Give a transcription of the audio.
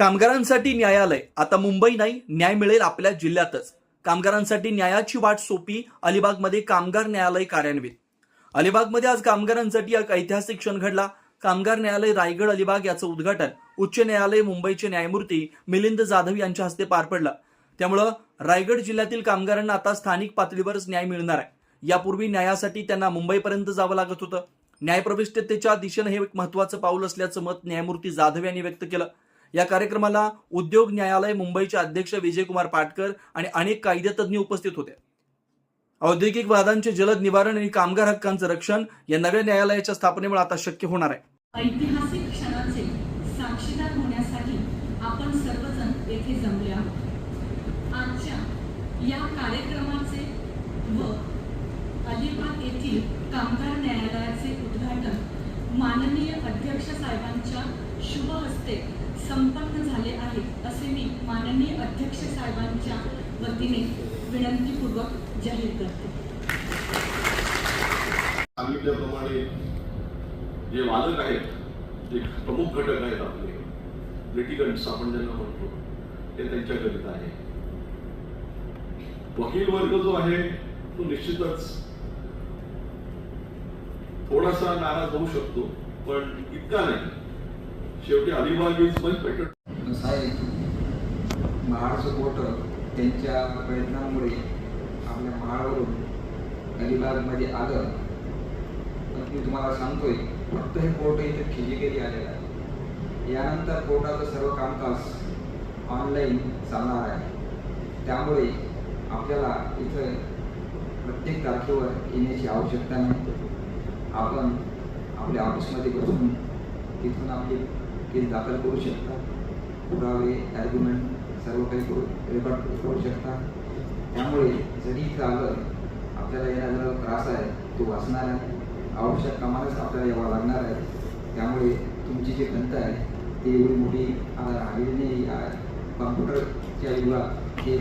कामगारांसाठी न्यायालय. आता मुंबई नाही न्याय मिळेल आपल्या जिल्ह्यातच. कामगारांसाठी न्यायाची वाट सोपी अलिबागमध्ये कामगार न्यायालय कार्यान्वित. अलिबागमध्ये आज कामगारांसाठी एक ऐतिहासिक क्षण घडला. कामगार न्यायालय रायगड अलिबाग याचं उद्घाटन. उच्च न्यायालय मुंबईचे न्यायमूर्ती मिलिंद जाधव यांच्या हस्ते पार पडलं. त्यामुळं रायगड जिल्ह्यातील कामगारांना आता स्थानिक पातळीवरच न्याय मिळणार आहे. यापूर्वी न्यायासाठी त्यांना मुंबईपर्यंत जावं लागत होतं. न्यायप्रविष्टतेच्या दिशेनं हे एक महत्वाचं पाऊल असल्याचं मत न्यायमूर्ती जाधव यांनी व्यक्त केलं. या कार्यक्रमाला उद्योग न्यायालय मुंबईचे अध्यक्ष विजयकुमार पाटकर आणि अनेक कायदेतज्ञ उपस्थित होते. औद्योगिक वादांचे जलद निवारण आणि कामगार हक्कांचं रक्षण या नव्या न्यायालयाच्या स्थापनेमुळे आता शक्य होणार आहे. ऐतिहासिक क्षणाचे साक्षीदार होण्यासाठी आपण सर्वजण येथे जमले आहोत. आजच्या या कार्यक्रमाचे व अलिबाग येथील कामगार न्यायालयाचे उद्घाटन माननीय अध्यक्ष साहेबांच्या शुभ हस्ते संपन्न झाले आहे असे मी माननीय अध्यक्ष साहेबांच्या वतीने विनंतीपूर्वक जाहीर करते. सांगितल्याप्रमाणे जे वादक आहेत जे प्रमुख घटक आहेत आपले लिटिगंट्स आपण ज्यांना म्हणतो ते त्यांच्याकरिता आहे. वकील वर्ग जो आहे तो निश्चितच थोडासा नाराज होऊ शकतो पण इतका नाही. शेवटी अलिबाग इज मच बेटर साहेब त्यांच्या प्रयत्नांमुळे आपल्या महाडवरून अलिबागमध्ये आलं. तर मी तुम्हाला सांगतोय फक्त हे कोर्ट इथे फिजिकली आलेलं आहे. यानंतर कोर्टाचं सर्व कामकाज ऑनलाईन चालणार आहे. त्यामुळे आपल्याला इथं प्रत्येक तारखेवर येण्याची आवश्यकता नाही. आपण आपल्या ऑफिसमध्ये बसून तिथून आपली केस दाखल करू शकता. पुरावे ॲर्ग्युमेंट सर्व काही करू रेकॉर्ड करू शकता. त्यामुळे जरी इथं आलं आपल्याला येणारा जो त्रास आहे तो वाचणार आहे. आवश्यक कामालाच आपल्याला यावं लागणार आहे. त्यामुळे तुमची जी खंत आहे ती एवढी मोठी आता राहिलेली नाही. कॉम्प्युटरच्या युगात हे